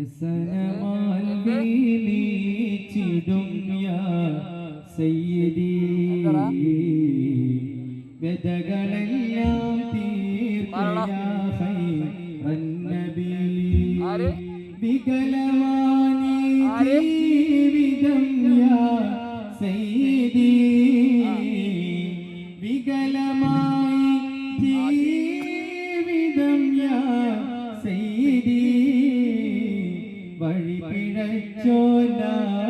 ഹസനമാൽ വേലിച്ചിടും യാ സയ്യിദി. വെതകളെല്ലാം തീർക്കയാബി വികലവാനി ജീവിതം യാ চলা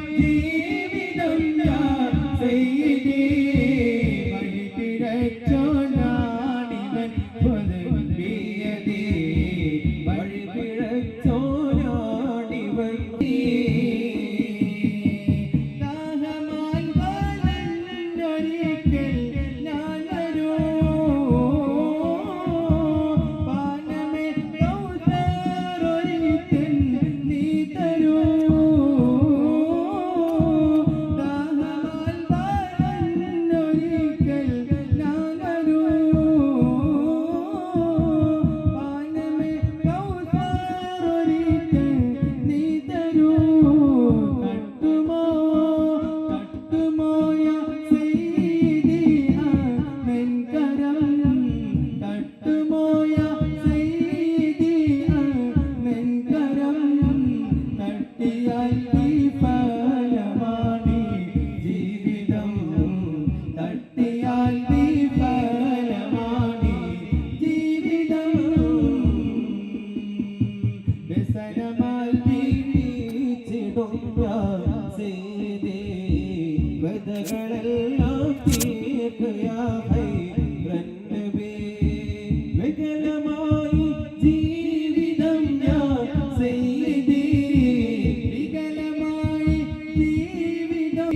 കവിതകളെല്ലാം തീർക്കയായി വികലമായി ജീവിതം ഞാൻ ചെയ്തി വികലമായി ജീവിതം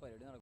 பரிபாடி நடக்கும்.